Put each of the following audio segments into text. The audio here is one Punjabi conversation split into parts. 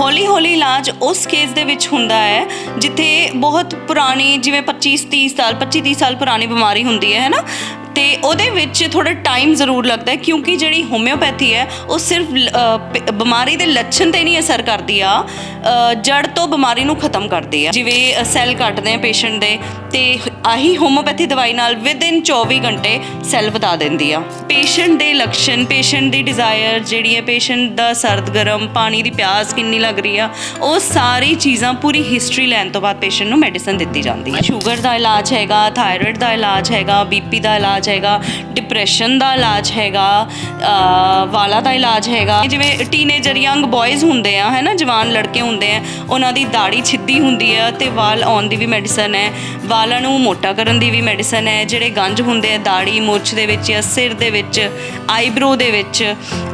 ਹੌਲੀ ਹੌਲੀ ਇਲਾਜ ਉਸ ਕੇਸ ਦੇ ਵਿੱਚ ਹੁੰਦਾ ਹੈ, ਜਿੱਥੇ ਬਹੁਤ ਪੁਰਾਣੀ, ਜਿਵੇਂ 25 30 ਸਾਲ 25 30 ਸਾਲ ਪੁਰਾਣੀ ਬਿਮਾਰੀ ਹੁੰਦੀ ਹੈ ਹੈ ਨਾ? ਤੇ ਉਹਦੇ ਵਿੱਚ ਥੋੜਾ ਟਾਈਮ ਜ਼ਰੂਰ ਲੱਗਦਾ ਹੈ ਕਿਉਂਕਿ ਜਿਹੜੀ ਹੋਮਿਓਪੈਥੀ ਹੈ ਉਹ ਸਿਰਫ ਅ, ਪ- ਬਿਮਾਰੀ ਦੇ ਲੱਛਣ ਤੇ ਨਹੀਂ ਅਸਰ ਕਰਦੀ ਆ। ਅ, ਜੜ ਤੋਂ ਬਿਮਾਰੀ ਨੂੰ ਖਤਮ ਕਰਦੀ ਆ। ਜਿਵੇਂ ਸੈੱਲ ਕੱਟਦੇ ਆ ਪੇਸ਼ੈਂਟ ਦੇ ਤੇ ਆਹੀ ਹੋਮਿਓਪੈਥੀ ਦਵਾਈ ਨਾਲ ਵਿਦਿਨ 24 ਘੰਟੇ ਸੈੱਲ ਵਧਾ ਦਿੰਦੀ ਆ। ਪੇਸ਼ੈਂਟ ਦੇ ਲੱਛਣ ਪੇਸ਼ੈਂਟ ਦੀ ਡਿਜ਼ਾਇਰ ਜਿਹੜੀ ਹੈ ਪੇਸ਼ੈਂਟ ਦਾ ਸਰਦ ਗਰਮ ਪਾਣੀ ਦੀ ਪਿਆਸ ਕਿੰਨੀ ਲੱਗ ਰਹੀ ਆ ਉਹ ਸਾਰੀ ਚੀਜ਼ਾਂ ਪੂਰੀ ਹਿਸਟਰੀ ਲੈਣ ਤੋਂ ਬਾਅਦ ਪੇਸ਼ੈਂਟ ਨੂੰ ਮੈਡੀਸਨ ਦਿੱਤੀ ਜਾਂਦੀ ਹੈ ਸ਼ੂਗਰ ਦਾ ਇਲਾਜ ਹੈਗਾ ਥਾਇਰਾਇਡ ਦਾ ਇਲਾਜ ਹੈਗਾ ਬੀਪੀ ਦਾ ਇਲਾਜ ਹੈਗਾ ਡਿਪਰੈਸ਼ਨ ਦਾ ਇਲਾਜ ਹੈਗਾ ਅ, ਵਾਲਾਂ ਦਾ ਇਲਾਜ ਹੈਗਾ। ਜਿਵੇਂ ਟੀਨੇਜਰ ਯੰਗ ਬॉयਜ਼ ਹੁੰਦੇ ਆ ਹੈ ਨਾ ਜਵਾਨ ਲੜਕੇ ਹੁੰਦੇ ਆ ਉਹਨਾਂ ਦੀ ਦਾੜੀ ਛਿੱਦੀ ਹੁੰਦੀ ਆ ਤੇ ਵਾਲ ਆਉਣ ਦੀ ਵੀ ਮੈਡੀਸਨ ਹੈ। ਵਾਲਾਂ ਨੂੰ ਮੋਟਾ ਕਰਨ ਦੀ ਵੀ ਮੈਡੀਸਨ ਹੈ। ਜਿਹੜੇ ਗੰਜ ਹੁੰਦੇ ਆ ਦਾੜੀ ਮੁੱਛ ਦੇ ਵਿੱਚ ਜਾਂ ਸਿਰ ਦੇ ਵਿੱਚ ਆਈਬ੍ਰੋ ਦੇ ਵਿੱਚ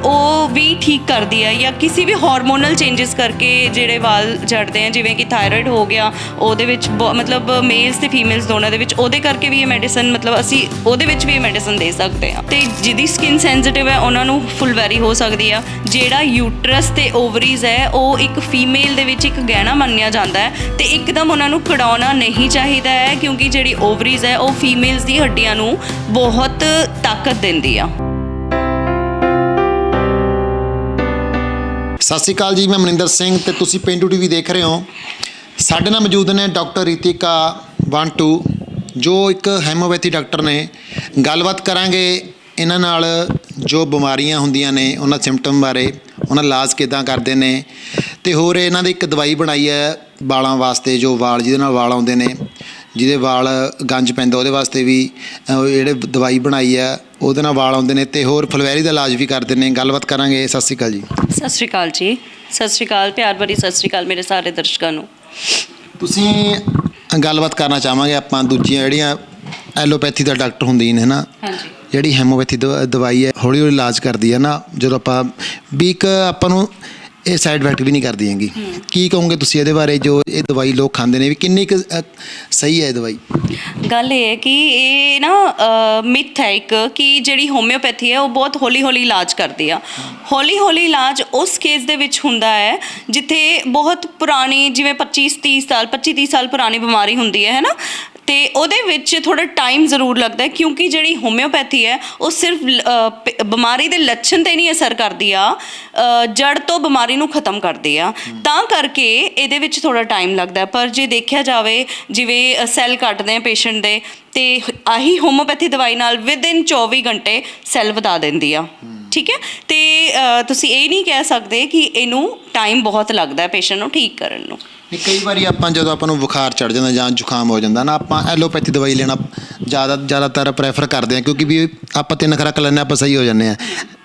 ਉਹ ਵੀ ਠੀਕ ਕਰਦੀ ਆ ਜਾਂ ਕਿਸੇ ਵੀ ਹਾਰਮੋਨਲ ਚੇਂਜਸ ਕਰਕੇ ਜਿਹੜੇ ਵਾਲ ਝੜਦੇ ਆ ਜਿਵੇਂ ਕਿ ਥਾਇਰਾਇਡ ਹੋ ਗਿਆ ਉਹਦੇ ਵਿੱਚ ਬਹੁ- ਮਤਲਬ ਮੇਲਸ ਤੇ ਫੀਮੇਲਸ ਦੋਨਾਂ ਦੇ ਵਿੱਚ ਉਹਦੇ ਕਰਕੇ ਵੀ ਇਹ ਮੈਡੀਸਨ ਮਤਲਬ ਅਸੀਂ ਉਹਦੇ ਵਿੱਚ ਵੀ ਮੈਡੀਸਨ ਦੇ ਸਕਦੇ ਆ ਤੇ ਜਿਹਦੀ ਸਕਿਨ ਸੈਂਸਿਟਿਵ ਹੈ, ਉਹਨਾਂ ਨੂੰ ਫੁੱਲਵੈਰੀ ਹੋ ਸਕਦੀ ਆ। ਜਿਹੜਾ ਯੂਟਰਸ ਤੇ ਓਵਰੀਜ਼ ਹੈ, ਉਹ ਇੱਕ ਫੀਮੇਲ ਦੇ ਵਿੱਚ ਇੱਕ ਗਹਿਣਾ ਮੰਨਿਆ ਜਾਂਦਾ ਹੈ। ਤੇ ਇੱਕਦਮ ਉਹਨਾਂ ਨੂੰ ਕਢਾਉਣਾ ਨਹੀਂ ਚਾਹੀਦਾ ਹੈ, ਕਿਉਂਕਿ ਜਿਹੜੀ ਓਵਰੀਜ਼ ਹੈ, ਉਹ ਫੀਮੇਲਸ ਦੀ ਹੱਡੀਆਂ ਨੂੰ ਬਹੁਤ ਤਾਕਤ ਦਿੰਦੀ ਆ। ਸਤਿ ਸ਼੍ਰੀ ਅਕਾਲ ਜੀ, ਮੈਂ ਮਨਿੰਦਰ ਸਿੰਘ ਤੇ ਤੁਸੀਂ ਪਿੰਡੂ ਟੀਵੀ ਦੇਖ ਰਹੇ ਹੋ। ਸਾਡੇ ਨਾਲ ਮੌਜੂਦ ਨੇ ਡਾਕਟਰ ਰੀਤਿਕਾ 12 ਜੋ ਇੱਕ ਹੈਮੋਪੈਥੀ ਡਾਕਟਰ ਨੇ ਗੱਲਬਾਤ ਕਰਾਂਗੇ ਇਹਨਾਂ ਨਾਲ ਜੋ ਬਿਮਾਰੀਆਂ ਹੁੰਦੀਆਂ ਨੇ ਉਹਨਾਂ ਸਿੰਪਟਮ ਬਾਰੇ ਉਹਨਾਂ ਇਲਾਜ ਕਿਦਾਂ ਕਰਦੇ ਨੇ ਤੇ ਹੋਰ ਇਹਨਾਂ ਦੀ ਇੱਕ ਦਵਾਈ ਬਣਾਈ ਹੈ ਵਾਲਾਂ ਵਾਸਤੇ ਜੋ ਵਾਲ ਜਿਹਦੇ ਨਾਲ ਵਾਲ ਆਉਂਦੇ ਨੇ ਜਿਹਦੇ ਵਾਲ ਗੰਜ ਪੈਂਦਾ ਉਹਦੇ ਵਾਸਤੇ ਵੀ ਜਿਹੜੇ ਦਵਾਈ ਬਣਾਈ ਹੈ ਉਹਦੇ ਨਾਲ ਵਾਲ ਆਉਂਦੇ ਨੇ ਤੇ ਹੋਰ ਫਲਵੈਰੀ ਦਾ ਇਲਾਜ ਵੀ ਕਰਦੇ ਨੇ ਗੱਲਬਾਤ ਕਰਾਂਗੇ ਸਤਿ ਸ਼੍ਰੀ ਅਕਾਲ ਜੀ। ਸਤਿ ਸ਼੍ਰੀ ਅਕਾਲ ਜੀ ਸਤਿ ਸ਼੍ਰੀ ਅਕਾਲ ਪਿਆਰ ਭਰੀ ਸਤਿ ਸ਼੍ਰੀ ਅਕਾਲ ਮੇਰੇ ਸਾਰੇ ਦਰਸ਼ਕਾਂ ਨੂੰ। ਤੁਸੀਂ ਗੱਲਬਾਤ ਕਰਨਾ ਚਾਹਾਂਗੇ ਆਪਾਂ ਦੂਜੀਆਂ ਜਿਹੜੀਆਂ ਐਲੋਪੈਥੀ ਦਾ ਡਾਕਟਰ ਹੁੰਦੀ ਨੇ ਨਾ ਹਾਂਜੀ। ਜਿਹੜੀ ਹੈਮੋਪੈਥੀ ਦਵਾ- ਦਵਾਈ ਹੈ ਹੌਲੀ ਹੌਲੀ ਇਲਾਜ ਕਰਦੀ ਹੈ ਨਾ ਜਦੋਂ ਆਪਾਂ ਵੀ ਇੱਕ ਆਪਾਂ ਨੂੰ ਇਹ ਸਾਈਡ ਇਫੈਕਟ ਵੀ ਨਹੀਂ ਕਰਦੀ ਹੈਗੀ। ਕੀ ਕਹੋਗੇ ਤੁਸੀਂ ਇਹਦੇ ਬਾਰੇ ਜੋ ਇਹ ਦਵਾਈ ਲੋਕ ਖਾਂਦੇ ਨੇ ਵੀ ਕਿੰਨੀ ਕੁ ਅ, ਸਹੀ ਹੈ ਇਹ ਦਵਾਈ? ਗੱਲ ਇਹ ਹੈ ਕਿ ਇਹ ਨਾ ਮਿਥ ਹੈ ਇੱਕ ਕਿ ਜਿਹੜੀ ਹੋਮਿਓਪੈਥੀ ਹੈ ਉਹ ਬਹੁਤ ਹੌਲੀ ਹੌਲੀ ਇਲਾਜ ਕਰਦੀ ਆ। ਹੌਲੀ ਹੌਲੀ ਇਲਾਜ ਉਸ ਕੇਸ ਦੇ ਵਿੱਚ ਹੁੰਦਾ ਹੈ ਜਿੱਥੇ ਬਹੁਤ ਪੁਰਾਣੀ ਜਿਵੇਂ 25 30 ਸਾਲ 25 30 ਸਾਲ ਪੁਰਾਣੀ ਬਿਮਾਰੀ ਹੁੰਦੀ ਹੈ ਹੈ ਨਾ? ਤੇ ਉਹਦੇ ਵਿੱਚ ਥੋੜਾ ਟਾਈਮ ਜ਼ਰੂਰ ਲੱਗਦਾ ਹੈ ਕਿਉਂਕਿ ਜਿਹੜੀ ਹੋਮਿਓਪੈਥੀ ਹੈ ਉਹ ਸਿਰਫ ਅ, ਪ- ਬਿਮਾਰੀ ਦੇ ਲੱਛਣ ਤੇ ਨਹੀਂ ਅਸਰ ਕਰਦੀ ਆ ਅ, ਜੜ ਤੋਂ ਬਿਮਾਰੀ ਨੂੰ ਖਤਮ ਕਰਦੀ ਆ। ਤਾਂ ਕਰਕੇ ਇਹਦੇ ਵਿੱਚ ਥੋੜਾ ਟਾਈਮ ਲੱਗਦਾ ਹੈ। ਪਰ ਜੇ ਦੇਖਿਆ ਜਾਵੇ ਜਿਵੇਂ ਸੈੱਲ ਕੱਟਦੇ ਆ ਪੇਸ਼ੈਂਟ ਦੇ ਤੇ ਆਹੀ ਹੋਮਿਓਪੈਥੀ ਦਵਾਈ ਨਾਲ ਵਿਦਿਨ 24 ਘੰਟੇ ਸੈੱਲ ਵਧਾ ਦਿੰਦੀ ਆ। ਠੀਕ ਹੈ? ਤੇ ਅ, ਤੁਸੀਂ ਇਹ ਨਹੀਂ ਕਹਿ ਸਕਦੇ ਕਿ ਇਹਨੂੰ ਟਾਈਮ ਬਹੁਤ ਲੱਗਦਾ ਹੈ ਪੇਸ਼ੈਂਟ ਨੂੰ ਠੀਕ ਕਰਨ ਨੂੰ। ਨਹੀਂ ਕਈ ਵਾਰੀ ਆਪਾਂ ਜਦੋਂ ਆਪਾਂ ਨੂੰ ਬੁਖਾਰ ਚੜ ਜਾਂਦਾ ਜਾਂ ਜ਼ੁਕਾਮ ਹੋ ਜਾਂਦਾ ਨਾ ਆਪਾਂ ਐਲੋਪੈਥੀ ਦਵਾਈ ਲੈਣਾ ਜ਼ਿਆਦਾ ਜ਼ਿਆਦਾਤਰ ਪ੍ਰੈਫਰ ਕਰਦੇ ਹਾਂ ਕਿਉਂਕਿ ਵੀ ਆਪਾਂ ਤਿੰਨ ਖੁਰਾਕ ਲੈਂਦੇ ਹਾਂ, ਆਪਾਂ ਸਹੀ ਹੋ ਜਾਂਦੇ ਆ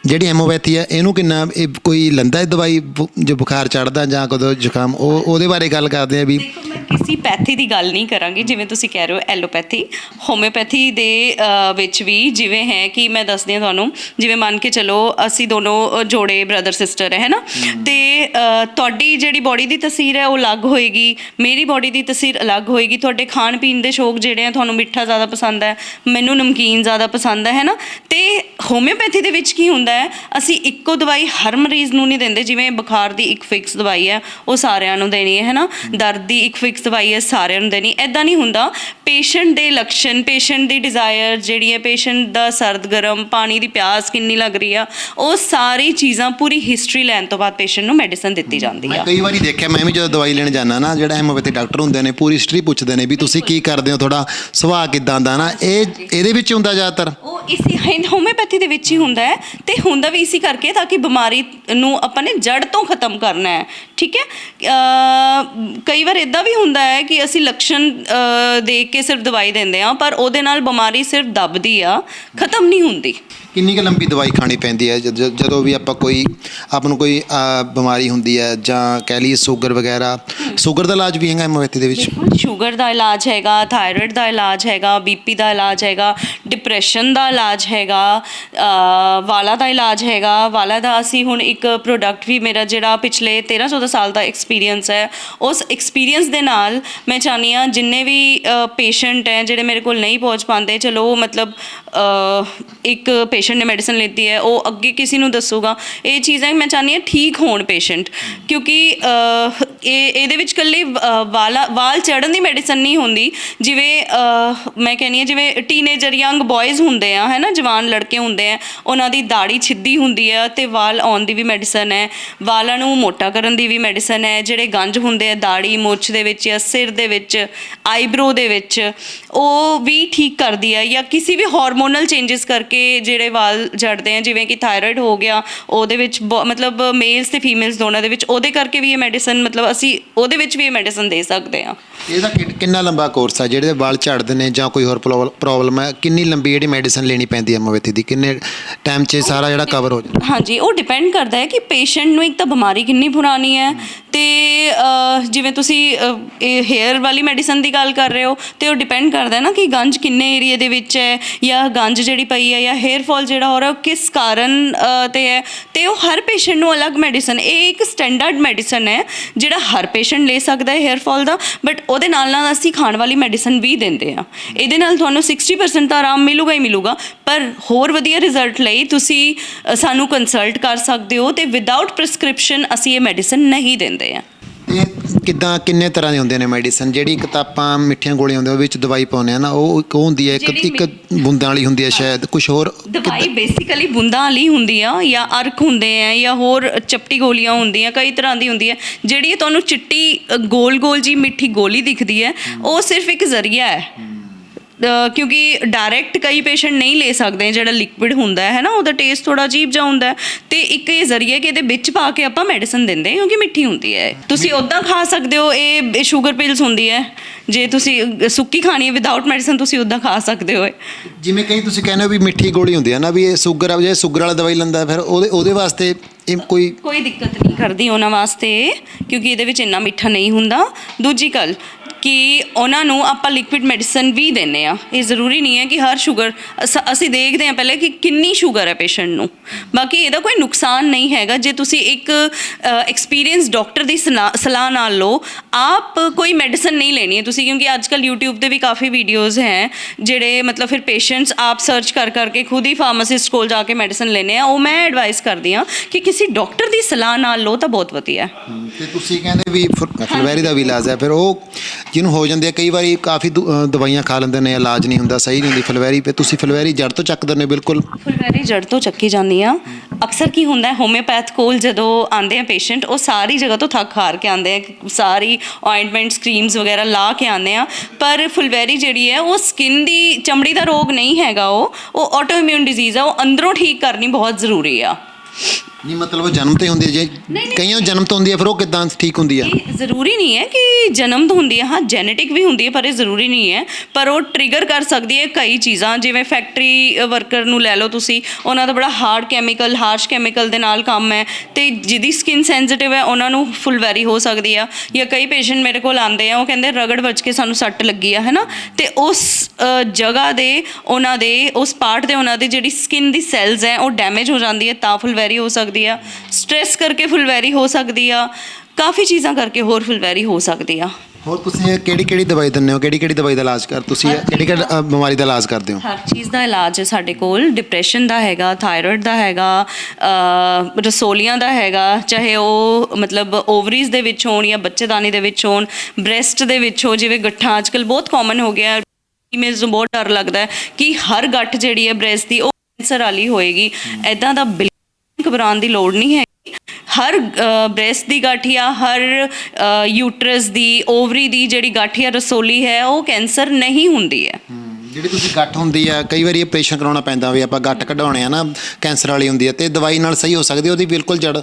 ਜਿਹੜੀ ਹੈਮੋਪੈਥੀ ਹੈ ਇਹਨੂੰ ਕਿੰਨਾ ਇਹ ਕੋਈ ਲੈਂਦਾ ਦਵਾਈ ਬੁ- ਜੇ ਬੁਖਾਰ ਚੜਦਾ ਜਾਂ ਕਦੋਂ ਜ਼ੁਕਾਮ ਉਹ ਉਹਦੇ ਬਾਰੇ ਗੱਲ ਕਰਦੇ ਆ ਵੀ ਦੇਖੋ ਮੈਂ ਕਿਸੇ ਪੈਥੀ ਦੀ ਗੱਲ ਨਹੀਂ ਕਰਾਂਗੀ ਜਿਵੇਂ ਤੁਸੀਂ ਕਹਿ ਰਹੇ ਹੋ ਐਲੋਪੈਥੀ ਹੋਮਿਓਪੈਥੀ ਦੇ ਅ, ਵਿੱਚ ਵੀ ਜਿਵੇਂ ਹੈ ਕਿ ਮੈਂ ਦੱਸਦੀ ਹਾਂ ਤੁਹਾਨੂੰ ਜਿਵੇਂ ਮੰਨ ਕੇ ਚਲੋ ਅਸੀਂ ਦੋਨੋਂ ਅ, ਜੋੜੇ ਬ੍ਰਦਰ ਸਿਸਟਰ ਹੈ ਨਾ ਤੇ ਅ, ਤੁਹਾਡੀ ਜਿਹੜੀ ਬਾਡੀ ਦੀ ਤਸਵੀਰ ਹੈ ਉਹ ਅਲੱਗ ਹੋਏਗੀ ਮੇਰੀ ਬਾਡੀ ਦੀ ਤਸਵੀਰ ਅਲੱਗ ਹੋਏਗੀ ਤੁਹਾਡੇ ਖਾਣ ਪੀਣ ਦੇ ਸ਼ੌਕ ਜਿਹੜੇ ਆ ਤੁਹਾਨੂੰ ਮਿੱਠਾ ਜ਼ਿਆਦਾ ਪਸੰਦ ਹੈ ਮੈਨੂੰ ਨਮਕੀਨ ਜ਼ਿਆਦਾ ਪਸੰਦ ਹੈ ਹੈ ਨਾ ਤੇ ਹੋਮਿਓਪੈਥੀ ਦੇ ਵਿੱਚ ਕੀ ਹੁੰਦਾ ਹੈ? ਅਸੀਂ ਇੱਕੋ ਦਵਾਈ ਹਰ ਮਰੀਜ਼ ਨੂੰ ਨਹੀਂ ਦਿੰਦੇ ਜਿਵੇਂ ਬੁਖਾਰ ਦੀ ਇੱਕ ਫਿਕਸ ਦਵਾਈ ਹੈ ਉਹ ਸਾਰਿਆਂ ਨੂੰ ਦੇਣੀ ਹੈ ਹੈ। ਨਾ ਦਰਦ ਦੀ ਇੱਕ ਫਿਕਸ ਦਵਾਈ ਹੈ ਸਾਰਿਆਂ ਨੂੰ ਦੇਣੀ। ਐਦਾਂ ਨਹੀਂ ਹੁੰਦਾ। ਪੇਸ਼ੈਂਟ ਦੇ ਲੱਛਣ ਪੇਸ਼ੈਂਟ ਦੀ ਡਿਜ਼ਾਇਰ ਜਿਹੜੀ ਹੈ ਪੇਸ਼ੈਂਟ ਦਾ ਸਰਦ ਗਰਮ ਪਾਣੀ ਦੀ ਪਿਆਸ ਕਿੰਨੀ ਲੱਗ ਰਹੀ ਆ ਉਹ ਸਾਰੀ ਚੀਜ਼ਾਂ ਪੂਰੀ ਹਿਸਟਰੀ ਲੈਣ ਤੋਂ ਬਾਅਦ ਪੇਸ਼ੈਂਟ ਨੂੰ ਮੈਡੀਸਨ ਦਿੱਤੀ ਜਾਂਦੀ ਆ। ਕਈ ਵਾਰੀ ਦੇਖਿਆ ਮੈਂ ਵੀ ਜਦੋਂ ਦਵਾਈ ਲੈਣ ਜਾਂਦਾ ਨਾ ਜਿਹੜਾ ਹੈਮੋਪੈਥੀ ਡਾਕਟਰ ਹੁੰਦੇ ਨੇ ਪੂਰੀ ਹਿਸਟਰੀ ਪੁੱਛਦੇ ਨੇ ਵੀ ਤੁਸੀਂ ਕੀ ਕਰਦੇ ਹੋ ਤੁਹਾਡਾ ਸੁਭਾਅ ਕਿਦਾਂ ਦਾ ਨਾ ਇਹ ਇਹਦੇ ਵਿੱਚ ਹੁੰਦਾ ਜ਼ਿਆਦਾਤਰ। ਉਹ ਇਸੇ ਹੋਮਿਓਪੈਥੀ ਦੇ ਵਿੱਚ ਹੀ ਹੁੰਦਾ ਹੈ ਤੇ ਹੁੰਦਾ ਵੀ ਇਸੇ ਕਰਕੇ ਤਾਂ ਕਿ ਬਿਮਾਰੀ ਨੂੰ ਆਪਾਂ ਨੇ ਜੜ ਤੋਂ ਖਤਮ ਕਰਨਾ ਹੈ ਠੀਕ ਹੈ? ਕਈ ਵਾਰ ਇਦਾਂ ਵੀ ਹੁੰਦਾ ਹੈ ਕਿ ਅਸੀਂ ਲੱਛਣ ਅ, ਦੇਖ ਕੇ ਸਿਰਫ ਦਵਾਈ ਦਿੰਦੇ ਆ ਪਰ ਉਹਦੇ ਨਾਲ ਬਿਮਾਰੀ ਸਿਰਫ ਦੱਬਦੀ ਆ ਖਤਮ ਨਹੀਂ ਹੁੰਦੀ। ਕਿੰਨੀ ਕੁ ਲੰਬੀ ਦਵਾਈ ਖਾਣੀ ਪੈਂਦੀ ਹੈ? ਜਦ- ਜਦ- ਜਦੋਂ ਵੀ ਆਪਾਂ ਕੋਈ ਆਪ ਨੂੰ ਕੋਈ ਅਹ, ਬਿਮਾਰੀ ਹੁੰਦੀ ਹੈ ਜਾਂ ਕਹਿ ਲਈਏ ਸ਼ੂਗਰ ਵਗੈਰਾ ਸ਼ੂਗਰ ਦਾ ਇਲਾਜ ਵੀ ਹੈਗਾ ਹੈਮੋਪੈਥੀ ਦੇ ਵਿੱਚ? ਸ਼ੂਗਰ ਦਾ ਇਲਾਜ ਹੈਗਾ ਥਾਇਰਾਇਡ ਦਾ ਇਲਾਜ ਹੈਗਾ ਬੀਪੀ ਦਾ ਇਲਾਜ ਹੈਗਾ ਡਿਪਰੈਸ਼ਨ ਦਾ ਇਲਾਜ ਹੈਗਾ ਅ, ਵਾਲਾਂ ਦਾ ਇਲਾਜ ਹੈਗਾ। ਵਾਲਾ ਦਾ ਅਸੀਂ ਹੁਣ ਇੱਕ ਪ੍ਰੋਡਕਟ ਵੀ ਮੇਰਾ ਜਿਹੜਾ ਪਿਛਲੇ 13 14 ਸਾਲ ਦਾ ਐਕਸਪੀਰੀਅੰਸ ਹੈ ਉਸ ਐਕਸਪੀਰੀਅੰਸ ਦੇ ਨਾਲ ਮੈਂ ਚਾਹੁੰਦੀ ਹਾਂ ਜਿੰਨੇ ਵੀ ਪੇਸ਼ੈਂਟ ਹੈ ਜਿਹੜੇ ਮੇਰੇ ਕੋਲ ਨਹੀਂ ਪਹੁੰਚ ਪਾਉਂਦੇ ਚਲੋ ਮਤਲਬ ਅ, ਇੱਕ ਪੇਸ਼ੈਂਟ ਨੇ ਮੈਡੀਸਨ ਲਿੱਤੀ ਹੈ ਉਹ ਅੱਗੇ ਕਿਸੇ ਨੂੰ ਦੱਸੂਗਾ। ਇਹ ਚੀਜ਼ਾਂ ਮੈਂ ਚਾਹੁੰਦੀ ਹਾਂ ਠੀਕ ਹੋਣ ਪੇਸ਼ੈਂਟ ਕਿਉਂਕਿ ਇਹ ਇਹਦੇ ਵਿੱਚ ਇਕੱਲੇ ਅ, ਵਾਲਾ ਵਾਲ ਚੜਨ ਦੀ ਮੈਡੀਸਨ ਨਹੀਂ ਹੁੰਦੀ। ਜਿਵੇਂ ਮੈਂ ਕਹਿੰਦੀ ਹਾਂ ਜਿਵੇਂ ਟੀਨੇਜਰ ਯੰਗ ਬॉयਜ਼ ਹੁੰਦੇ ਆ ਹੈ ਨਾ ਜਵਾਨ ਲੜਕੇ ਹੁੰਦੇ ਆ ਉਹਨਾਂ ਦੀ ਦਾੜੀ ਛਿੱਦੀ ਹੁੰਦੀ ਹੈ ਤੇ ਵਾਲ ਆਉਣ ਦੀ ਵੀ ਮੈਡੀਸਨ ਹੈ। ਵਾਲਾਂ ਨੂੰ ਮੋਟਾ ਕਰਨ ਦੀ ਵੀ ਮੈਡੀਸਨ ਹੈ ਜਿਹੜੇ ਗੰਜ ਹੁੰਦੇ ਆ ਦਾੜੀ ਮੁੱਛ ਦੇ ਵਿੱਚ ਜਾਂ ਸਿਰ ਦੇ ਵਿੱਚ ਆਈਬ੍ਰੋ ਦੇ ਵਿੱਚ ਉਹ ਵੀ ਠੀਕ ਕਰਦੀ ਹੈ ਜਾਂ ਕਿਸੇ ਵੀ ਹਾਰਮੋਨਲ ਚੇਂਜਸ ਕਰਕੇ ਜਿਹੜੇ ਵਾਲ ਝੜਦੇ ਆ, ਜਿਵੇਂ ਕਿ ਥਾਇਰਾਇਡ ਹੋ ਗਿਆ, ਉਹਦੇ ਵਿੱਚ ਬਹੁ- ਮਤਲਬ ਮੇਲਸ ਤੇ ਫੀਮੇਲਸ ਦੋਨਾਂ ਦੇ ਵਿੱਚ, ਉਹਦੇ ਕਰਕੇ ਵੀ ਇਹ ਮੈਡੀਸਨ ਮਤਲਬ ਅਸੀਂ ਉਹਦੇ ਵਿੱਚ ਵੀ ਇਹ ਮੈਡੀਸਨ ਦੇ ਸਕਦੇ ਆ ਇਹਦਾ ਕਿ- ਕਿੰਨਾ ਲੰਬਾ ਕੋਰਸ ਆ? ਜਿਹੜੇ ਵਾਲ ਝੜਦੇ ਨੇ ਜਾਂ ਕੋਈ ਹੋਰ ਪ੍ਰੋਬਲਮ ਹੈ ਕਿੰਨੀ ਲੰਬੀ ਜਿਹੜੀ ਮੈਡੀਸਨ ਲੈਣੀ ਪੈਂਦੀ ਹੈ ਹੈਮੋਪੈਥੀ ਦੀ? ਕਿੰਨੇ ਟਾਈਮ 'ਚ ਇਹ ਸਾਰਾ ਜਿਹੜਾ ਕਵਰ ਹੋ ਜਾਂਦਾ? ਹਾਂਜੀ ਉਹ ਡਿਪੈਂਡ ਕਰਦਾ ਹੈ ਕਿ ਪੇਸ਼ੈਂਟ ਨੂੰ ਇੱਕ ਤਾਂ ਬਿਮਾਰੀ ਕਿੰਨੀ ਪੁਰਾਣੀ ਹੈ ਤੇ ਅਹ, ਜਿਵੇਂ ਤੁਸੀਂ ਅਹ, ਇਹ ਹੇਅਰ ਵਾਲੀ ਮੈਡੀਸਨ ਦੀ ਗੱਲ ਕਰ ਰਹੇ ਹੋ ਤੇ ਉਹ ਡਿਪੈਂਡ ਕਰਦਾ ਹੈ ਨਾ ਕਿ ਗੰਜ ਕਿੰਨੇ ਏਰੀਆ ਦੇ ਵਿੱਚ ਹੈ ਜਾਂ ਗੰਜ ਜਿਹੜੀ ਪਈ ਹੈ ਜਾਂ ਹੇਅਰ ਫਾਲ ਜਿਹੜਾ ਹੋ ਰਿਹਾ ਉਹ ਕਿਸ ਕਾਰਨ ਅਹ, ਤੇ ਹੈ। ਤੇ ਉਹ ਹਰ ਪੇਸ਼ੈਂਟ ਨੂੰ ਅਲੱਗ ਮੈਡੀਸਨ ਇਹ ਇੱਕ ਸਟੈਂਡਰਡ ਮੈਡੀਸਨ ਹੈ ਜਿਹੜਾ ਹਰ ਪੇਸ਼ੈਂਟ ਲੈ ਸਕਦਾ ਹੈ ਹੇਅਰ ਫਾਲ ਦਾ ਬਟ ਉਹਦੇ ਨਾਲ ਨਾਲ ਅਸੀਂ ਖਾਣ ਵਾਲੀ ਮੈਡੀਸਨ ਵੀ ਦਿੰਦੇ ਆ ਇਹਦੇ ਨਾਲ ਤੁਹਾਨੂੰ 60% ਤਾਂ ਆਰਾਮ ਮਿਲੂਗਾ ਹੀ ਮਿਲੂਗਾ, ਪਰ ਹੋਰ ਵਧੀਆ ਰਿਜ਼ਲਟ ਲਈ ਤੁਸੀਂ ਸਾਨੂੰ ਕੰਸਲਟ ਕਰ ਸਕਦੇ ਹੋ ਤੇ ਵਿਦਆਊਟ ਪ੍ਰਿਸਕ੍ਰਿਪਸ਼ਨ ਅਸੀਂ ਇਹ ਮੈਡੀਸਨ ਨਹੀਂ ਦਿੰਦੇ ਆ ਇਹ ਕਿੱਦਾਂ ਕਿੰਨੇ ਤਰ੍ਹਾਂ ਦੇ ਹੁੰਦੇ ਨੇ ਮੈਡੀਸਨ ਜਿਹੜੀ ਇੱਕ ਤਾਂ ਆਪਾਂ ਮਿੱਠੀਆਂ ਗੋਲੀਆਂ ਹੁੰਦੀਆਂ ਉਹਦੇ ਵਿੱਚ ਦਵਾਈ ਪਾਉਂਦੇ ਆ ਨਾ ਉਹ ਇੱਕ ਉਹ ਹੁੰਦੀ ਹੈ ਇੱਕ ਜਿਹੜੀ ਇੱਕ ਬੂੰਦਾਂ ਵਾਲੀ ਹੁੰਦੀ ਹੈ ਸ਼ਾਇਦ ਕੁਝ ਹੋਰ ਦਵਾਈ ਬੇਸਿਕਲੀ ਬੂੰਦਾਂ ਵਾਲੀ ਹੁੰਦੀ ਆ ਜਾਂ ਅਰਕ ਹੁੰਦੇ ਆ ਜਾਂ ਹੋਰ ਚਪਟੀ ਗੋਲੀਆਂ ਹੁੰਦੀਆਂ ਕਈ ਤਰ੍ਹਾਂ ਦੀ ਹੁੰਦੀ ਹੈ ਜਿਹੜੀ ਤੁਹਾਨੂੰ ਚਿੱਟੀ ਗੋਲ ਗੋਲ ਜੀ ਮਿੱਠੀ ਗੋਲੀ ਦਿਖਦੀ ਹੈ ਉਹ ਸਿਰਫ ਇੱਕ ਜ਼ਰੀਆ ਹੈ। ਕਿਉਂਕਿ ਡਾਇਰੈਕਟ ਕਈ ਪੇਸ਼ੈਂਟ ਨਹੀਂ ਲੈ ਸਕਦੇ ਜਿਹੜਾ ਲਿਕਵਿਡ ਹੁੰਦਾ ਹੈ ਨਾ ਉਹਦਾ ਟੇਸਟ ਥੋੜਾ ਅਜੀਬ ਜਿਹਾ ਹੁੰਦਾ ਤੇ ਇੱਕ ਇਹ ਜ਼ਰੀਆ ਕਿ ਇਹਦੇ ਵਿੱਚ ਪਾ ਕੇ ਆਪਾਂ ਮੈਡੀਸਨ ਦਿੰਦੇ ਹਾਂ ਕਿਉਂਕਿ ਮਿੱਠੀ ਹੁੰਦੀ ਹੈ ਤੁਸੀਂ ਉਦਾਂ ਖਾ ਸਕਦੇ ਹੋ ਇਹ ਸ਼ੂਗਰ ਪਿਲਸ ਹੁੰਦੀ ਹੈ। ਜੇ ਤੁਸੀਂ ਸੁੱਕੀ ਖਾਣੀ ਹੈ ਵਿਦਆਊਟ ਮੈਡੀਸਨ ਤੁਸੀਂ ਉਦਾਂ ਖਾ ਸਕਦੇ ਹੋ। ਜਿਵੇਂ ਕਈ ਤੁਸੀਂ ਕਹਿੰਦੇ ਹੋ ਵੀ ਮਿੱਠੀ ਗੋਲੀ ਹੁੰਦੀ ਹੈ ਨਾ ਵੀ ਇਹ ਸ਼ੂਗਰ ਆ ਜੇ ਸ਼ੂਗਰ ਵਾਲਾ ਦਵਾਈ ਲੈਂਦਾ ਫਿਰ ਉਹਦੇ ਉਹਦੇ ਵਾਸਤੇ ਇਹ ਕੋਈ ਕੋਈ ਦਿੱਕਤ ਨਹੀਂ ਕਰਦੀ ਉਹਨਾਂ ਵਾਸਤੇ ਕਿਉਂਕਿ ਇਹਦੇ ਵਿੱਚ ਇੰਨਾ ਮਿੱਠਾ ਨਹੀਂ ਹੁੰਦਾ। ਦੂਜੀ ਗੱਲ ਕਿ ਉਹਨਾਂ ਨੂੰ ਆਪਾਂ ਲਿਕੁਇਡ ਮੈਡੀਸਨ ਵੀ ਦਿੰਨੇ ਆ ਇਹ ਜ਼ਰੂਰੀ ਨਹੀਂ ਹੈ ਕਿ ਹਰ ਸ਼ੂਗਰ ਅਸੀਂ ਦੇਖਦੇ ਹਾਂ ਪਹਿਲੇ ਕਿ ਕਿੰਨੀ ਸ਼ੂਗਰ ਹੈ ਪੇਸ਼ੈਂਟ ਨੂੰ। ਬਾਕੀ ਇਹਦਾ ਕੋਈ ਨੁਕਸਾਨ ਨਹੀਂ ਹੈਗਾ। ਜੇ ਤੁਸੀਂ ਇੱਕ ਐਕਸਪੀਰੀਅੰਸ ਡਾਕਟਰ ਦੀ ਸਲਾ- ਸਲਾਹ ਨਾਲ ਲਓ, ਆਪ ਕੋਈ ਮੈਡੀਸਨ ਨਹੀਂ ਲੈਣੀ ਹੈ ਤੁਸੀਂ, ਕਿਉਂਕਿ ਅੱਜ ਕੱਲ YouTube ਤੇ ਵੀ ਕਾਫੀ ਵੀਡੀਓਜ਼ ਹੈ, ਜਿਹੜੇ ਮਤਲਬ ਫਿਰ ਪੇਸ਼ੈਂਟਸ ਆਪ ਸਰਚ ਕਰ ਕਰਕੇ ਖੁਦ ਹੀ ਫਾਰਮਾਸਿਸਟ ਕੋਲ ਜਾ ਕੇ ਮੈਡੀਸਨ ਲੈਣੇ ਆ। ਉਹ ਮੈਂ ਐਡਵਾਈਸ ਕਰਦੀ ਆ ਕਿ ਕਿਸੇ ਡਾਕਟਰ ਦੀ ਸਲਾਹ ਨਾਲ ਲਓ ਤਾਂ ਬਹੁਤ ਵਧੀਆ ਤੇ ਤੁਸੀਂ ਕਹਿੰਦੇ ਵੀ ਫੁ- ਦਾ ਵੀ ਇਲਾਜ ਹੈ। ਫਿਰ ਉਹ ਜਿਹਨੂੰ ਹੋ ਜਾਂਦੇ ਆ ਕਈ ਵਾਰੀ ਕਾਫੀ ਦੁ- ਅ, ਦਵਾਈਆਂ ਖਾ ਲੈਂਦੇ ਨੇ ਇਲਾਜ ਨਹੀਂ ਹੁੰਦਾ ਸਹੀ ਨਹੀਂ ਹੁੰਦੀ ਫਲਵੈਰੀ ਫਿਰ ਤੁਸੀਂ ਫੁਲਵੈਰੀ ਜੜ ਤੋਂ ਚੱਕ ਦਿੰਦੇ ਹੋ ਬਿਲਕੁਲ। ਫੁਲਵੈਰੀ ਜੜ ਤੋਂ ਚੱਕੀ ਜਾਂਦੀ ਆ ਅਕਸਰ ਕੀ ਹੁੰਦਾ ਹੈ ਹੋਮਿਓਪੈਥ ਕੋਲ ਜਦੋਂ ਆਉਂਦੇ ਆ ਪੇਸ਼ੈਂਟ ਉਹ ਸਾਰੀ ਜਗ੍ਹਾ ਤੋਂ ਥੱਕ ਹਾਰ ਕੇ ਆਉਂਦੇ ਆ ਸਾਰੀ ਆਇੰਟਮੈਂਟਸ ਕਰੀਮਸ ਵਗੈਰਾ ਲਾ ਕੇ ਆਉਂਦੇ ਆ। ਪਰ ਫੁਲਵੈਰੀ ਜਿਹੜੀ ਹੈ ਉਹ ਸਕਿਨ ਦੀ ਚਮੜੀ ਦਾ ਰੋਗ ਨਹੀਂ ਹੈਗਾ ਉਹ ਉਹ ਆਟੋਇਮਿਊਨ ਡਿਜ਼ੀਜ਼ ਆ ਉਹ ਅੰਦਰੋਂ ਠੀਕ ਕਰਨੀ ਬਹੁਤ ਜ਼ਰੂਰੀ ਆ। ਨਹੀਂ ਮਤਲਬ ਉਹ ਜਨਮ ਤੇ ਹੁੰਦੀ ਹੈ ਜੇ। ਨਹੀਂ। ਕਈਆਂ ਨੂੰ ਜਨਮ ਤੋਂ ਹੁੰਦੀ ਹੈ ਫਿਰ ਉਹ ਕਿਦਾਂ ਠੀਕ ਹੁੰਦੀ ਆ ਇਹ ਜ਼ਰੂਰੀ ਨਹੀਂ ਹੈ ਕਿ ਜਨਮ ਤੋਂ ਹੁੰਦੀ ਹੈ। ਹਾਂ ਜੈਨੇਟਿਕ ਵੀ ਹੁੰਦੀ ਹੈ ਪਰ ਇਹ ਜ਼ਰੂਰੀ ਨਹੀਂ ਹੈ। ਪਰ ਉਹ ਟ੍ਰਿਗਰ ਕਰ ਸਕਦੀ ਹੈ ਕਈ ਚੀਜ਼ਾਂ ਜਿਵੇਂ ਫੈਕਟਰੀ ਵਰਕਰ ਨੂੰ ਲੈ ਲਓ ਤੁਸੀਂ। ਉਹਨਾਂ ਦਾ ਬੜਾ ਹਾਰਡ ਕੈਮੀਕਲ ਹਾਰਸ਼ ਕੈਮੀਕਲ ਦੇ ਨਾਲ ਕੰਮ ਹੈ। ਤੇ ਜਿਹਦੀ ਸਕਿਨ ਸੈਂਸਿਟਿਵ ਹੈ ਉਹਨਾਂ ਨੂੰ ਫੁੱਲਵੈਰੀ ਹੋ ਸਕਦੀ ਆ। ਜਾਂ ਕਈ ਪੇਸ਼ੈਂਟ ਮੇਰੇ ਕੋਲ ਆਉਂਦੇ ਆ ਉਹ ਕਹਿੰਦੇ ਰਗੜ ਵੱਜ ਕੇ ਸਾਨੂੰ ਸੱਟ ਲੱਗੀ ਆ ਹੈਨਾ? ਤੇ ਉਸ ਅ, ਜਗ੍ਹਾ ਦੇ ਉਹਨਾਂ ਦੇ ਉਸ ਪਾਰਟ ਦੇ ਉਹਨਾਂ ਦੀ ਜਿਹੜੀ ਸਕਿਨ ਦੀ ਸੈਲਸ ਹੈ ਉਹ ਡੈਮੇਜ ਹੋ ਜਾਂਦੀ ਹੈ ਤਾਂ ਫੁੱਲਵੈਰੀ ਹੋ ਸਕਦੀ ਆ ਸਟ੍ਰੈਸ ਕਰਕੇ ਫੁੱਲਵੈਰੀ ਹੋ ਸਕਦੀ ਆ ਕਾਫੀ ਚੀਜ਼ਾਂ ਕਰਕੇ ਹੋਰ ਫੁੱਲਵੈਰੀ ਹੋ ਸਕਦੀ ਆ। ਹੋਰ ਤੁਸੀਂ ਕਿਹੜੀ ਕਿਹੜੀ ਦਵਾਈ ਦਿੰਦੇ ਹੋ? ਕਿਹੜੀ ਕਿਹੜੀ ਦਵਾਈ ਦਾ ਇਲਾਜ ਕਰ ਤੁਸੀਂ ਕਿਹੜੀ ਕਿਹੜੀ ਅ, ਬਿਮਾਰੀ ਦਾ ਇਲਾਜ ਕਰਦੇ ਹੋ? ਹਰ ਚੀਜ਼ ਦਾ ਇਲਾਜ ਹੈ ਸਾਡੇ ਕੋਲ ਡਿਪਰੈਸ਼ਨ ਦਾ ਹੈਗਾ ਥਾਇਰਾਇਡ ਦਾ ਹੈਗਾ ਅ, ਰਸੋਲੀਆਂ ਦਾ ਹੈਗਾ ਚਾਹੇ ਉਹ ਮਤਲਬ ਓਵਰੀਜ਼ ਦੇ ਵਿੱਚ ਹੋਣ ਜਾਂ ਬੱਚੇਦਾਨੀ ਦੇ ਵਿੱਚ ਹੋਣ ਬ੍ਰੈਸਟ ਦੇ ਵਿੱਚ ਹੋ ਜਿਵੇਂ ਗੱਠਾਂ ਅੱਜਕੱਲ ਬਹੁਤ ਕਾਮਨ ਹੋ ਗਿਆ। ਫੀਮੇਲਸ ਨੂੰ ਬਹੁਤ ਡਰ ਲੱਗਦਾ ਹੈ ਕਿ ਹਰ ਗੱਠ ਜਿਹੜੀ ਹੈ ਬ੍ਰੈਸਟ ਦੀ ਉਹ ਕੈਂਸਰ ਵਾਲੀ ਹੋਏਗੀ। ਐਦਾਂ ਦਾ ਘਬਰਾਉਣ ਦੀ ਲੋੜ ਨਹੀਂ ਹੈ ਹਰ ਬ੍ਰੈਸਟ ਦੀ ਗਾਠੀਆ ਹਰ ਯੂਟਰਸ ਦੀ ਓਵਰੀ ਦੀ ਜਿਹੜੀ ਗਾਠੀਆ ਰਸੋਲੀ ਹੈ ਉਹ ਕੈਂਸਰ ਨਹੀਂ ਹੁੰਦੀ ਹੈ। ਜਿਹੜੀ ਤੁਸੀਂ ਗੱਠ ਹੁੰਦੀ ਆ ਕਈ ਵਾਰੀ ਆਪਰੇਸ਼ਨ ਕਰਾਉਣਾ ਪੈਂਦਾ ਵੀ ਆਪਾਂ ਗੱਠ ਕਢਾਉਣੇ ਆ ਨਾ ਕੈਂਸਰ ਵਾਲੀ ਹੁੰਦੀ ਆ ਤੇ ਦਵਾਈ ਨਾਲ ਸਹੀ ਹੋ ਸਕਦੀ ਉਹਦੀ ਬਿਲਕੁਲ ਜੜ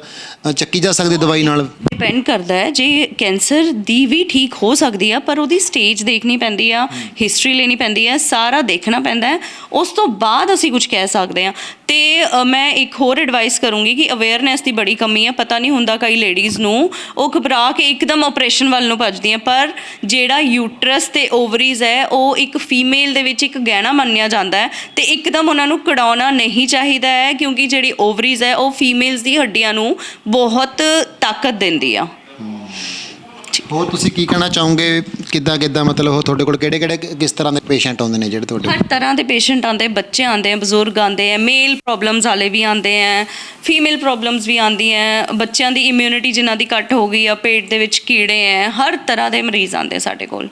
ਚੱਕੀ ਜਾ ਸਕਦੀ ਦਵਾਈ ਨਾਲ। ਡਿਪੈਂਡ ਕਰਦਾ ਹੈ ਜੇ ਕੈਂਸਰ ਦੀ ਵੀ ਠੀਕ ਹੋ ਸਕਦੀ ਆ ਪਰ ਉਹਦੀ ਸਟੇਜ ਦੇਖਣੀ ਪੈਂਦੀ ਆ ਹਿਸਟਰੀ ਲੈਣੀ ਪੈਂਦੀ ਆ ਸਾਰਾ ਦੇਖਣਾ ਪੈਂਦਾ ਹੈ ਉਸ ਤੋਂ ਬਾਅਦ ਅਸੀਂ ਕੁਝ ਕਹਿ ਸਕਦੇ ਆ। ਤੇ ਮੈਂ ਇੱਕ ਹੋਰ ਐਡਵਾਈਸ ਕਰੂੰਗੀ ਕਿ ਅਵੇਅਰਨੈਸ ਦੀ ਬੜੀ ਕਮੀ ਹੈ ਪਤਾ ਨਹੀਂ ਹੁੰਦਾ ਕਈ ਲੇਡੀਜ਼ ਨੂੰ, ਉਹ ਘਬਰਾ ਕੇ ਇੱਕਦਮ ਆਪਰੇਸ਼ਨ ਵੱਲ ਨੂੰ ਭੱਜਦੀਆਂ, ਪਰ ਜਿਹੜਾ ਯੂਟਰਸ ਤੇ ਓਵਰੀਜ਼ ਹੈ, ਉਹ ਇੱਕ ਫੀਮੇਲ ਦੇ ਵਿੱਚ ਇੱਕ ਗਹਿਣਾ ਮੰਨਿਆ ਜਾਂਦਾ ਹੈ ਤੇ ਇੱਕਦਮ ਉਹਨਾਂ ਨੂੰ ਕਢਾਉਣਾ ਨਹੀਂ ਚਾਹੀਦਾ ਹੈ, ਕਿਉਂਕਿ ਜਿਹੜੀ ਓਵਰੀਜ਼ ਹੈ, ਉਹ ਫੀਮੇਲਸ ਦੀ ਹੱਡੀਆਂ ਨੂੰ ਬਹੁਤ ਤਾਕਤ ਦਿੰਦੀ ਆ। ਹੋਰ ਤੁਸੀਂ ਕੀ ਕਹਿਣਾ ਚਾਹੋਗੇ? ਕਿੱਦਾਂ ਕਿੱਦਾਂ ਮਤਲਬ ਉਹ ਤੁਹਾਡੇ ਕੋਲ ਕਿਹੜੇ ਕਿਹੜੇ ਕਿਸ ਤਰ੍ਹਾਂ ਦੇ ਪੇਸ਼ੈਂਟ ਆਉਂਦੇ ਨੇ ਜਿਹੜੇ ਤੁਹਾਡੇ ਹਰ ਤਰ੍ਹਾਂ ਦੇ ਪੇਸ਼ੈਂਟ ਆਉਂਦੇ ਬੱਚੇ ਆਉਂਦੇ ਆ ਬਜ਼ੁਰਗ ਆਉਂਦੇ ਆ ਮੇਲ ਪ੍ਰੋਬਲਮਸ ਵਾਲੇ ਵੀ ਆਉਂਦੇ ਆ ਫੀਮੇਲ ਪ੍ਰੋਬਲਮਸ ਵੀ ਆਉਂਦੀਆਂ ਬੱਚਿਆਂ ਦੀ ਇਮਿਊਨਿਟੀ ਜਿਨ੍ਹਾਂ ਦੀ ਘੱਟ ਹੋ ਗਈ ਆ ਪੇਟ ਦੇ ਵਿੱਚ ਕੀੜੇ ਆ ਹਰ ਤਰ੍ਹਾਂ ਦੇ ਮਰੀਜ਼ ਆਉਂਦੇ ਸਾਡੇ ਕੋਲ।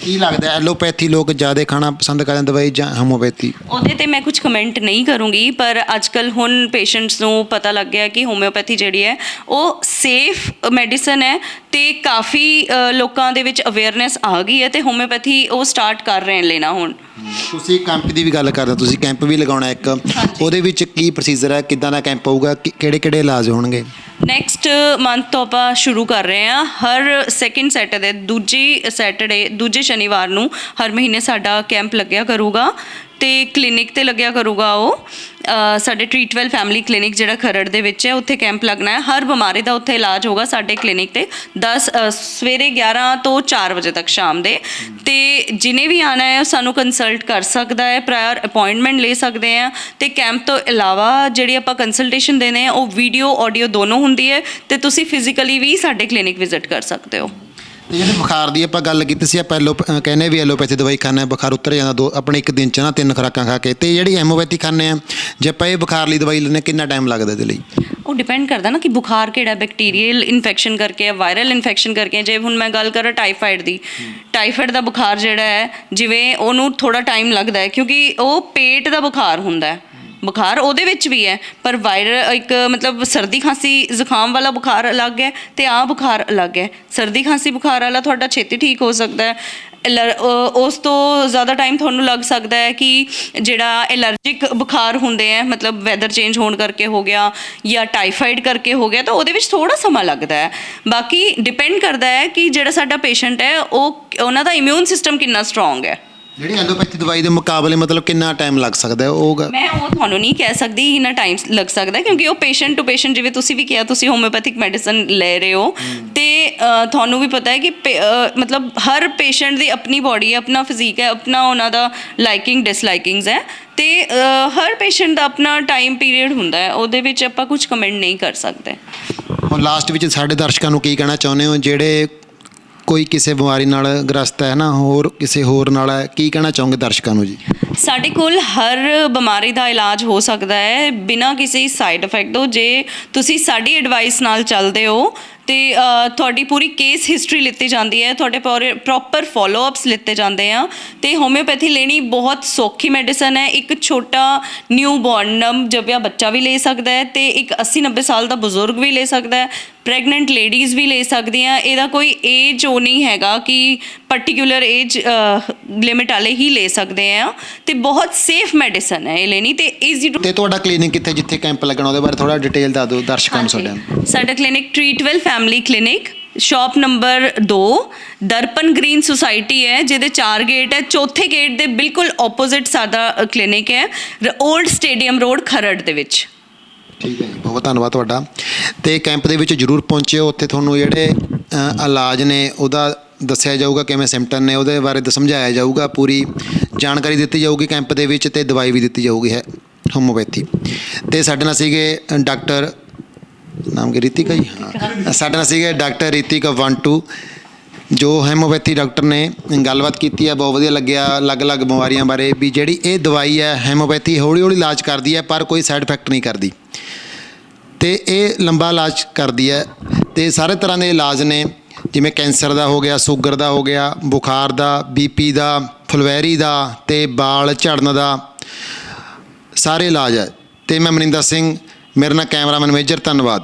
ਕੀ ਲੱਗਦਾ ਐਲੋਪੈਥੀ ਲੋਕ ਜ਼ਿਆਦਾ ਖਾਣਾ ਪਸੰਦ ਕਰਦੇ ਦਵਾਈ ਜਾਂ ਹੋਮੋਪੈਥੀ ਉਹਦੇ ਤੇ ਮੈਂ ਕੁਝ ਕਮੈਂਟ ਨਹੀਂ ਕਰੂੰਗੀ ਪਰ ਅੱਜਕੱਲ ਹੁਣ ਪੇਸ਼ੈਂਟਸ ਨੂੰ ਪਤਾ ਲੱਗ ਗਿਆ ਕਿ ਹੋਮਿਓਪੈਥੀ ਜਿਹੜੀ ਹੈ ਉਹ ਸੇਫ ਮੈਡੀਸਨ ਹੈ ਤੇ ਕਾਫੀ ਅ, ਲੋਕਾਂ ਦੇ ਵਿੱਚ ਅਵੇਅਰਨੈਸ ਆ ਗਈ ਹੈ ਤੇ ਹੋਮਿਓਪੈਥੀ ਉਹ ਸਟਾਰਟ ਕਰ ਰਹੇ ਨੇ ਲੈਣਾ ਹੁਣ। ਤੁਸੀਂ ਕੈਂਪ ਦੀ ਵੀ ਗੱਲ ਕਰਦੇ ਹੋ ਤੁਸੀਂ ਕੈਂਪ ਵੀ ਲਗਾਉਣਾ ਇੱਕ। ਉਹਦੇ ਵਿੱਚ ਕੀ ਪ੍ਰੋਸੀਜਰ ਹੈ ਕਿੱਦਾਂ ਦਾ ਕੈਂਪ ਹੋਊਗਾ ਕਿਹੜੇ ਕਿਹੜੇ ਇਲਾਜ ਹੋਣਗੇ? ਨੈਕਸਟ ਮੰਥ ਤੋਂ ਆਪਾਂ ਸ਼ੁਰੂ ਕਰ ਰਹੇ ਹਾਂ। ਹਰ ਸੈਕਿੰਡ ਸੈਟਰਡੇ ਦੂਜੀ ਸੈਟਰਡੇ ਦੂਜੇ ਸ਼ਨੀਵਾਰ ਨੂੰ ਹਰ ਮਹੀਨੇ ਸਾਡਾ ਕੈਂਪ ਲੱਗਿਆ ਕਰੂਗਾ। ਤੇ ਕਲੀਨਿਕ ਤੇ ਲੱਗਿਆ ਕਰੂਗਾ ਉਹ। ਸਾਡੇ ਟ੍ਰੀਟਵੈਲ ਫੈਮਿਲੀ ਕਲੀਨਿਕ ਜਿਹੜਾ ਖਰੜ ਦੇ ਵਿੱਚ ਹੈ, ਉੱਥੇ ਕੈਂਪ ਲੱਗਣਾ ਹੈ। ਹਰ ਬਿਮਾਰੀ ਦਾ ਉੱਥੇ ਇਲਾਜ ਹੋਗਾ ਸਾਡੇ ਕਲੀਨਿਕ ਤੇ 10 ਸਵੇਰੇ 11 ਤੋਂ 4 ਵਜੇ ਤੱਕ ਸ਼ਾਮ ਦੇ। ਤੇ ਜਿਨੇ ਵੀ ਆਣਾ ਹੈ, ਉਹ ਸਾਨੂੰ ਕੰਸਲਟ ਕਰ ਸਕਦਾ ਹੈ ਪ੍ਰਾਇਰ ਅਪਾਇੰਟਮੈਂਟ ਲੈ ਸਕਦੇ ਆ ਤੇ ਕੈਂਪ ਤੋਂ ਇਲਾਵਾ ਜਿਹੜੀ ਆਪਾਂ ਕੰਸਲਟੇਸ਼ਨ ਦੇਨੇ ਆ, ਉਹ ਵੀਡੀਓ ਆਡੀਓ ਦੋਨੋਂ ਹੁੰਦੀ ਹੈ ਤੇ ਤੁਸੀਂ ਫਿਜ਼ੀਕਲੀ ਵੀ ਸਾਡੇ ਕਲੀਨਿਕ ਵਿਜ਼ਿਟ ਕਰ ਸਕਦੇ ਹੋ। ਤੇ ਜਿਹੜੇ ਬੁਖਾਰ ਦੀ ਆਪਾਂ ਗੱਲ ਕੀਤੀ ਸੀ, ਆਪਾਂ ਐਲੋ ਅਹ ਕਹਿੰਦੇ ਵੀ ਐਲੋਪੈਥੀ ਦਵਾਈ ਖਾਣਾ ਬੁਖਾਰ ਉਤਰ ਜਾਂਦਾ, ਦੋ ਆਪਣੇ ਇੱਕ ਦਿਨ ਚ ਨਾ ਤਿੰਨ ਖੁਰਾਕਾਂ ਖਾ ਕੇ। ਤੇ ਜਿਹੜੀ ਐਮੋਪੈਥੀ ਖਾਂਦੇ ਆ, ਜੇ ਆਪਾਂ ਇਹ ਬੁਖਾਰ ਲਈ ਦਵਾਈ ਲੈਂਦੇ ਕਿੰਨਾ ਟਾਈਮ ਲੱਗਦਾ ਇਹਦੇ ਲਈ? ਉਹ ਡਿਪੈਂਡ ਕਰਦਾ ਨਾ ਕਿ ਬੁਖਾਰ ਕਿਹੜਾ ਬੈਕਟੀਰੀਅਲ ਇਨਫੈਕਸ਼ਨ ਕਰਕੇ ਹੈ ਵਾਇਰਲ ਇਨਫੈਕਸ਼ਨ ਕਰਕੇ ਜੇ ਹੁਣ ਮੈਂ ਗੱਲ ਕਰਾਂ ਟਾਈਫਾਈਡ ਦੀ ਟਾਈਫਾਈਡ ਦਾ ਬੁਖਾਰ ਜਿਹੜਾ ਹੈ, ਜਿਵੇਂ ਉਹਨੂੰ ਥੋੜਾ ਟਾਈਮ ਲੱਗਦਾ ਹੈ, ਕਿਉਂਕਿ ਉਹ ਪੇਟ ਦਾ ਬੁਖਾਰ ਹੁੰਦਾ ਹੈ। ਬੁਖਾਰ ਉਹਦੇ ਵਿੱਚ ਵੀ ਹੈ ਪਰ ਵਾਇਰ ਇੱਕ ਮਤਲਬ ਸਰਦੀ ਖਾਂਸੀ ਜ਼ੁਕਾਮ ਵਾਲਾ ਬੁਖਾਰ ਅਲੱਗ ਹੈ ਤੇ ਆ ਬੁਖਾਰ ਅਲੱਗ ਹੈ। ਸਰਦੀ ਖਾਂਸੀ ਬੁਖਾਰ ਵਾਲਾ ਤੁਹਾਡਾ ਛੇਤੀ ਠੀਕ ਹੋ ਸਕਦਾ ਹੈ। ਐਲਰ- ਅ, ਉਸ ਤੋਂ ਜ਼ਿਆਦਾ ਟਾਈਮ ਤੁਹਾਨੂੰ ਲੱਗ ਸਕਦਾ ਹੈ ਕਿ ਜਿਹੜਾ ਐਲਰਜਿਕ ਬੁਖਾਰ ਹੁੰਦੇ ਹੈ ਮਤਲਬ ਵੈਦਰ ਚੇਂਜ ਹੋਣ ਕਰਕੇ ਹੋ ਗਿਆ ਜਾਂ ਟਾਈਫਾਈਡ ਕਰਕੇ ਹੋ ਗਿਆ ਤਾਂ ਉਹਦੇ ਵਿੱਚ ਥੋੜਾ ਸਮਾਂ ਲੱਗਦਾ ਹੈ। ਬਾਕੀ ਡਿਪੈਂਡ ਕਰਦਾ ਹੈ ਕਿ ਜਿਹੜਾ ਸਾਡਾ ਪੇਸ਼ੈਂਟ ਹੈ ਉਹ ਉਹਨਾਂ ਦਾ ਇਮਿਊਨ ਸਿਸਟਮ ਕਿੰਨਾ ਸਟਰੋਂਗ ਹੈ। ਜਿਹੜੀ ਐਲੋਪੈਥੀ ਦਵਾਈ ਦੇ ਮੁਕਾਬਲੇ ਮਤਲਬ ਕਿੰਨਾ ਟਾਈਮ ਲੱਗ ਸਕਦਾ ਹੈ? ਉਹ ਗ- ਮੈਂ ਉਹ ਤੁਹਾਨੂੰ ਨਹੀਂ ਕਹਿ ਸਕਦੀ ਕਿੰਨਾ ਟਾਈਮ ਲੱਗ ਸਕਦਾ ਕਿਉਂਕਿ ਉਹ ਪੇਸ਼ੈਂਟ ਟੂ ਪੇਸ਼ੈਂਟ ਜਿਵੇਂ ਤੁਸੀਂ ਵੀ ਕਿਹਾ ਤੁਸੀਂ ਹੋਮਿਓਪੈਥਿਕ ਮੈਡੀਸਨ ਲੈ ਰਹੇ ਹੋ ਤੇ ਅ, ਤੁਹਾਨੂੰ ਵੀ ਪਤਾ ਹੈ ਕਿ ਪੇ- ਅ, ਮਤਲਬ ਹਰ ਪੇਸ਼ੈਂਟ ਦੀ ਆਪਣੀ ਬਾਡੀ ਹੈ ਆਪਣਾ ਫਿਜ਼ੀਕ ਹੈ ਆਪਣਾ ਉਹਨਾਂ ਦਾ ਲਾਈਕਿੰਗ ਡਿਸਲਾਈਕਿੰਗਸ ਹੈ ਤੇ ਅ, ਹਰ ਪੇਸ਼ੈਂਟ ਦਾ ਆਪਣਾ ਟਾਈਮ ਪੀਰੀਅਡ ਹੁੰਦਾ ਹੈ ਉਹਦੇ ਵਿੱਚ ਆਪਾਂ ਕੁਝ ਕਮੈਂਟ ਨਹੀਂ ਕਰ ਸਕਦੇ ਹੁਣ ਲਾਸਟ ਵਿੱਚ ਸਾਡੇ ਦਰਸ਼ਕਾਂ ਨੂੰ ਕੀ ਕਹਿਣਾ ਚਾਹੁੰਦੇ ਹੋ ਜਿਹੜੇ ਕੋਈ ਕਿਸੇ ਬਿਮਾਰੀ ਨਾਲ ਗ੍ਰਸਤ ਹੈ ਨਾ, ਹੋਰ ਕਿਸੇ ਹੋਰ ਨਾਲ ਹੈ, ਕੀ ਕਹਿਣਾ ਚਾਹੋਗੇ ਦਰਸ਼ਕਾਂ ਨੂੰ ਜੀ? ਸਾਡੇ ਕੋਲ ਹਰ ਬਿਮਾਰੀ ਦਾ ਇਲਾਜ ਹੋ ਸਕਦਾ ਹੈ, ਬਿਨਾਂ ਕਿਸੇ ਸਾਈਡ ਇਫੈਕਟ ਤੋਂ। ਜੇ ਤੁਸੀਂ ਸਾਡੀ ਐਡਵਾਈਸ ਨਾਲ ਚੱਲਦੇ ਹੋ ਤੇ ਅ, ਤੁਹਾਡੀ ਪੂਰੀ ਕੇਸ ਹਿਸਟਰੀ ਲਿੱਤੀ ਜਾਂਦੀ ਹੈ ਤੁਹਾਡੇ ਪ੍ਰੋਪਰ ਫਾਲੋਅਪਸ ਲਿੱਤੇ ਜਾਂਦੇ ਆ ਤੇ ਹੋਮਿਓਪੈਥੀ ਲੈਣੀ ਬਹੁਤ ਸੌਖੀ ਮੈਡੀਸਨ ਹੈ ਇੱਕ ਛੋਟਾ ਨਿਊ ਬੋਰਨ ਜਬਿਆ ਬੱਚਾ ਵੀ ਲੈ ਸਕਦਾ ਹੈ ਤੇ ਇੱਕ 80 90 ਸਾਲ ਦਾ ਬਜ਼ੁਰਗ ਵੀ ਲੈ ਸਕਦਾ ਹੈ ਪ੍ਰੈਗਨੈਂਟ ਲੇਡੀਜ਼ ਵੀ ਲੈ ਸਕਦੀਆਂ ਇਹਦਾ ਕੋਈ ਏਜ ਉਹ ਨਹੀਂ ਹੈਗਾ ਕਿ ਪਾਰਟਿਕੂਲਰ ਏਜ ਲਿਮਿਟ ਵਾਲੇ ਹੀ ਲੈ ਸਕਦੇ ਆ ਤੇ ਬਹੁਤ ਸੇਫ ਮੈਡੀਸਨ ਹੈ ਇਹ ਲੈਣੀ ਤੇ ਈਜ਼ੀ ਟੂ ਤੇ ਤੁਹਾਡਾ ਕਲੀਨਿਕ ਕਿੱਥੇ ਜਿੱਥੇ ਕੈਂਪ ਲੱਗਣਾ ਉਹਦੇ ਬਾਰੇ ਥੋੜਾ ਡਿਟੇਲ ਦੱਸ ਦਿਓ ਦਰਸ਼ਕਾਂ ਨੂੰ ਸਾਡੇ ਸਾਡਾ clinic Treatwell family clinic shop number 2 Darpan green society ਹੈ ਜਿਹਦੇ ਚਾਰ ਗੇਟ ਹੈ। ਚੌਥੇ ਗੇਟ ਦੇ ਬਿਲਕੁਲ ਆਪੋਜ਼ਿਟ ਸਾਡਾ ਕਲੀਨਿਕ ਹੈ 올ਡ ਸਟੇਡੀਅਮ ਰੋਡ ਖਰੜ ਦੇ ਵਿੱਚ। ਠੀਕ ਹੈ ਬਹੁਤ ਧੰਨਵਾਦ ਤੁਹਾਡਾ। ਤੇ ਕੈਂਪ ਦੇ ਵਿੱਚ ਜਰੂਰ ਪਹੁੰਚਿਓ ਉੱਥੇ ਤੁਹਾਨੂੰ ਜਿਹੜੇ ਇਲਾਜ ਨੇ ਉਹਦਾ ਦੱਸਿਆ ਜਾਊਗਾ ਕਿਵੇਂ ਸਿੰਪਟਮ ਨੇ ਉਹਦੇ ਬਾਰੇ ਦ- ਸਮਝਾਇਆ ਜਾਊਗਾ ਪੂਰੀ ਜਾਣਕਾਰੀ ਦਿੱਤੀ ਜਾਊਗੀ ਕੈਂਪ ਦੇ ਵਿੱਚ ਤੇ ਦਵਾਈ ਵੀ ਦਿੱਤੀ ਜਾਊਗੀ ਹੈ ਹੋਮੋਪੈਥੀ ਤੇ ਸਾਡੇ ਨਾਲ ਸੀਗੇ ਡਾਕਟਰ ਨਾਮ ਕੀ ਰੀਤਿਕਾ ਜੀ? ਹਾਂ। ਸਾਡੇ ਨਾਲ ਸੀਗੇ ਡਾਕਟਰ ਰੀਤਿਕਾ 12 ਜੋ ਹੈਮੋਪੈਥੀ ਡਾਕਟਰ ਨੇ ਗੱਲਬਾਤ ਕੀਤੀ ਹੈ ਬਹੁਤ ਵਧੀਆ ਲੱਗਿਆ ਅਲੱਗ-ਅਲੱਗ ਬਿਮਾਰੀਆਂ ਬਾਰੇ ਵੀ ਜਿਹੜੀ ਇਹ ਦਵਾਈ ਹੈ ਹੈਮੋਪੈਥੀ ਹੌਲੀ-ਹੌਲੀ ਇਲਾਜ ਕਰਦੀ ਹੈ ਪਰ ਕੋਈ ਸਾਈਡ ਇਫੈਕਟ ਨਹੀਂ ਕਰਦੀ। ਤੇ ਇਹ ਲੰਬਾ ਇਲਾਜ ਕਰਦੀ ਹੈ ਤੇ ਸਾਰੇ ਤਰ੍ਹਾਂ ਦੇ ਇਲਾਜ ਨੇ ਜਿਵੇਂ ਕੈਂਸਰ ਦਾ ਹੋ ਗਿਆ, ਸ਼ੂਗਰ ਦਾ ਹੋ ਗਿਆ, ਬੁਖਾਰ ਦਾ ਬੀਪੀ ਦਾ, ਫੁਲਵੈਰੀ ਦਾ ਤੇ ਬਾਲ ਝੜਨ ਦਾ, ਸਾਰੇ ਇਲਾਜ ਹੈ। ਤੇ ਮੈਂ ਮਨਿੰਦਰ ਸਿੰਘ, ਮੇਰੇ ਨਾਲ ਕੈਮਰਾਮੈਨ ਮੇਜਰ, ਧੰਨਵਾਦ।